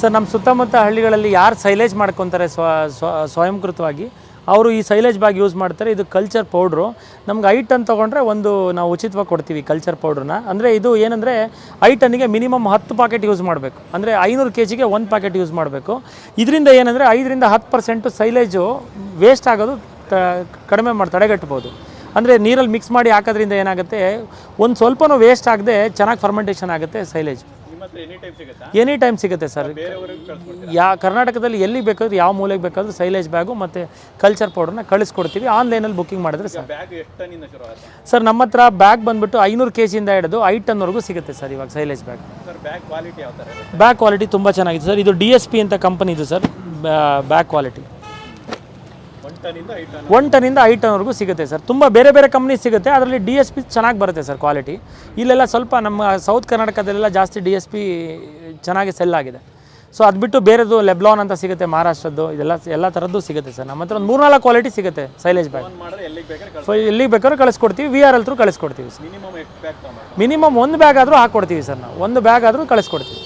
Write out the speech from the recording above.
Sir ನಮ್ಮ ಸುತ್ತಮುತ್ತ ಹಳ್ಳಿಗಳಲ್ಲಿ ಯಾರು ಸೈಲೇಜ್ ಮಾಡ್ಕೊತಾರೆ ಸ್ವ ಸ್ವ- ಸ್ವಯಂಕೃತವಾಗಿ, ಅವರು ಈ ಸೈಲೇಜ್ ಬ್ಯಾಗ್ ಯೂಸ್ ಮಾಡ್ತಾರೆ. ಇದು ಕಲ್ಚರ್ ಪೌಡ್ರು ನಮ್ಗೆ ಐಟನ್ ಅಂತ ತೊಗೊಂಡ್ರೆ ಒಂದು ನಾವು ಉಚಿತವಾಗಿ ಕೊಡ್ತೀವಿ ಕಲ್ಚರ್ ಪೌಡ್ರನ್ನ ಅಂದರೆ ಇದು ಏನಂದರೆ ಐಟನ್ನಿಗೆ ಟನ್ನಿಗೆ ಮಿನಿಮಮ್ ಹತ್ತು ಪಾಕೆಟ್ ಯೂಸ್ ಮಾಡಬೇಕು. ಅಂದರೆ ಐನೂರು ಕೆ ಜಿಗೆ ಒಂದು ಪ್ಯಾಕೆಟ್ ಯೂಸ್ ಮಾಡಬೇಕು. ಇದರಿಂದ ಏನಂದರೆ ಐದರಿಂದ ಹತ್ತು ಪರ್ಸೆಂಟು ಸೈಲೇಜು ವೇಸ್ಟ್ ಆಗೋದು ತ ಕಡಿಮೆ ಮಾಡಿ ತಡೆಗಟ್ಬೋದು. ಅಂದರೆ ನೀರಲ್ಲಿ ಮಿಕ್ಸ್ ಮಾಡಿ ಹಾಕೋದ್ರಿಂದ ಏನಾಗುತ್ತೆ? ಒಂದು ಸ್ವಲ್ಪನೂ ವೇಸ್ಟ್ ಆಗದೆ ಚೆನ್ನಾಗಿ ಫರ್ಮೆಂಟೇಷನ್ ಆಗುತ್ತೆ ಸೈಲೇಜ್ ಎನಿ ಟೈಮ್ ಸಿಗುತ್ತಾ? ಸರ್ ಯಾ ಕರ್ನಾಟಕದಲ್ಲಿ ಎಲ್ಲಿ ಬೇಕಾದ್ರೂ ಯಾವ ಮೂಲೆಗೆ ಬೇಕಾದ್ರೂ ಸೈಲೇಜ್ ಬ್ಯಾಗು ಮತ್ತು ಕಲ್ಚರ್ ಪೌಡರ್ನ ಕಳಿಸ್ಕೊಡ್ತೀವಿ. ಆನ್ಲೈನಲ್ಲಿ ಬುಕ್ಕಿಂಗ್ ಮಾಡಿದ್ರೆ ಸರ್ ಸರ್ ನಮ್ಮ ಹತ್ರ ಬ್ಯಾಗ್ ಬಂದುಬಿಟ್ಟು ಐನೂರು ಕೆ ಜಿಯಿಂದ ಹಿಡಿದು ಐ ಟನ್ವರೆಗೂ ಸಿಗುತ್ತೆ ಸರ್ ಇವಾಗ silage bag bag quality bag ತುಂಬ ಚೆನ್ನಾಗಿದೆ ಸರ್ ಇದು ಡಿ ಎಸ್ ಪಿ ಅಂತ ಕಂಪನಿ ಇದು ಸರ್ ಬ್ಯಾಗ್ ಕ್ವಾಲಿಟಿ ಒನ್ ಟನ್ನಿಂದ ಐ ಟನ್ವರೆಗೂ ಸಿಗುತ್ತೆ ಸರ್. ತುಂಬ ಬೇರೆ ಬೇರೆ ಕಂಪ್ನಿ ಸಿಗುತ್ತೆ. ಅದರಲ್ಲಿ ಡಿ ಎಸ್ ಪಿ ಚೆನ್ನಾಗಿ ಬರುತ್ತೆ ಸರ್ ಕ್ವಾಲಿಟಿ ಇಲ್ಲೆಲ್ಲ ಸ್ವಲ್ಪ ನಮ್ಮ ಸೌತ್ ಕರ್ನಾಟಕದಲ್ಲೆಲ್ಲ ಜಾಸ್ತಿ ಡಿ ಎಸ್ ಪಿ ಚೆನ್ನಾಗಿ ಸೆಲ್ ಆಗಿದೆ. ಸೊ ಅದು ಬಿಟ್ಟು ಬೇರೆದು ಲೆಬ್ಲಾನ್ ಅಂತ ಸಿಗುತ್ತೆ ಮಹಾರಾಷ್ಟ್ರದ್ದು ಇದೆಲ್ಲ ಎಲ್ಲ ಥರದ್ದು ಸಿಗುತ್ತೆ ಸರ್. ನಮ್ಮ ಹತ್ರ ಒಂದು ಮೂರ್ನಾಲ್ಕು ಕ್ವಾಲಿಟಿ ಸಿಗುತ್ತೆ ಸೈಲೇಜ್ ಬ್ಯಾಗ್ ಮಾಡಿದ್ರೆ ಎಲ್ಲಿಗೆ ಬೇಕಾದ್ರೆ ಕಳಿಸ್ಕೊಡ್ತೀವಿ. ವಿ ಆರ್ ಎಲ್ ಥ್ರೂ ಕಳಿಸ್ಕೊಡ್ತೀವಿ ಸರ್. ಮಿನಿಮಮ್ ಒಂದು ಬ್ಯಾಗ್ ಆದರೂ ಹಾಕ್ಕೊಡ್ತೀವಿ ಸರ್ ನಾವು. ಒಂದು ಬ್ಯಾಗ್ ಆದರೂ ಕಳಿಸ್ಕೊಡ್ತೀವಿ.